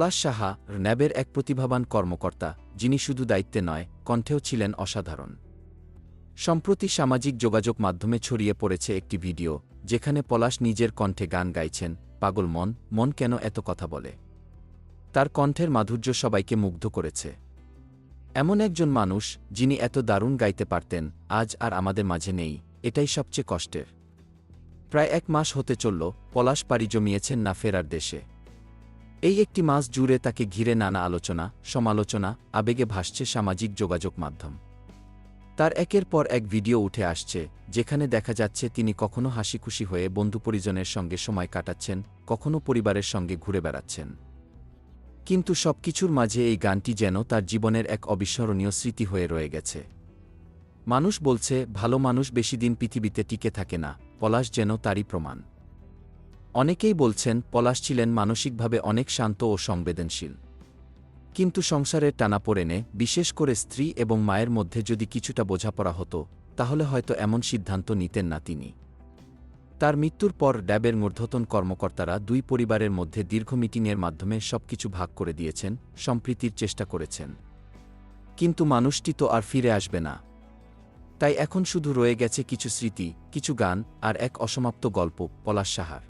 পলাশ সাহা র্যাবের এক প্রতিভাবান কর্মকর্তা, যিনি শুধু দায়িত্বে নয়, কণ্ঠেও ছিলেন অসাধারণ। সম্প্রতি সামাজিক যোগাযোগ মাধ্যমে ছড়িয়ে পড়েছে একটি ভিডিও, যেখানে পলাশ নিজের কণ্ঠে গান গাইছেন, পাগল মন মন কেন এত কথা বলে? তার কণ্ঠের মাধুর্য সবাইকে মুগ্ধ করেছে। এমন একজন মানুষ, যিনি এত দারুণ গাইতে পারতেন, আজ আর আমাদের মাঝে নেই, এটাই সবচেয়ে কষ্টের। প্রায় এক মাস হতে চলল, পলাশ পাড়ি জমিয়েছেন না ফেরার দেশে। এই একটি মাস জুড়ে তাকে ঘিরে নানা আলোচনা, সমালোচনা, আবেগে ভাসছে সামাজিক যোগাযোগ মাধ্যম। তার একের পর এক ভিডিও উঠে আসছে, যেখানে দেখা যাচ্ছে তিনি কখনো হাসিখুশি হয়ে বন্ধু পরিজনের সঙ্গে সময় কাটাচ্ছেন, কখনো পরিবারের সঙ্গে ঘুরে বেড়াচ্ছেন। কিন্তু সবকিছুর মাঝে এই গানটি যেন তার জীবনের এক অবিস্মরণীয় স্মৃতি হয়ে রয়ে গেছে। মানুষ বলছে, ভালো মানুষ বেশি দিন পৃথিবীতে টিকে থাকে না, পলাশ যেন তারই প্রমাণ। অনেকেই বলছেন, পলাশ ছিলেন মানসিকভাবে অনেক শান্ত ও সংবেদনশীল। কিন্তু সংসারের টানাপোড়েনে বিশেষ করে স্ত্রী এবং মায়ের মধ্যে যদি কিছুটা বোঝাপড়া হতো, তাহলে হয়তো এমন সিদ্ধান্ত নিতেন না তিনি। তার মৃত্যুর পর ড্যাবের মূর্ধতন কর্মকর্তারা দুই পরিবারের মধ্যে দীর্ঘ মিটিংয়ের মাধ্যমে সবকিছু ভাগ করে দিয়েছেন, সম্প্রীতির চেষ্টা করেছেন। কিন্তু মানুষটি তো আর ফিরে আসবে না। তাই এখন শুধু রয়ে গেছে কিছু স্মৃতি, কিছু গান, আর এক অসমাপ্ত গল্প, পলাশ সাহার।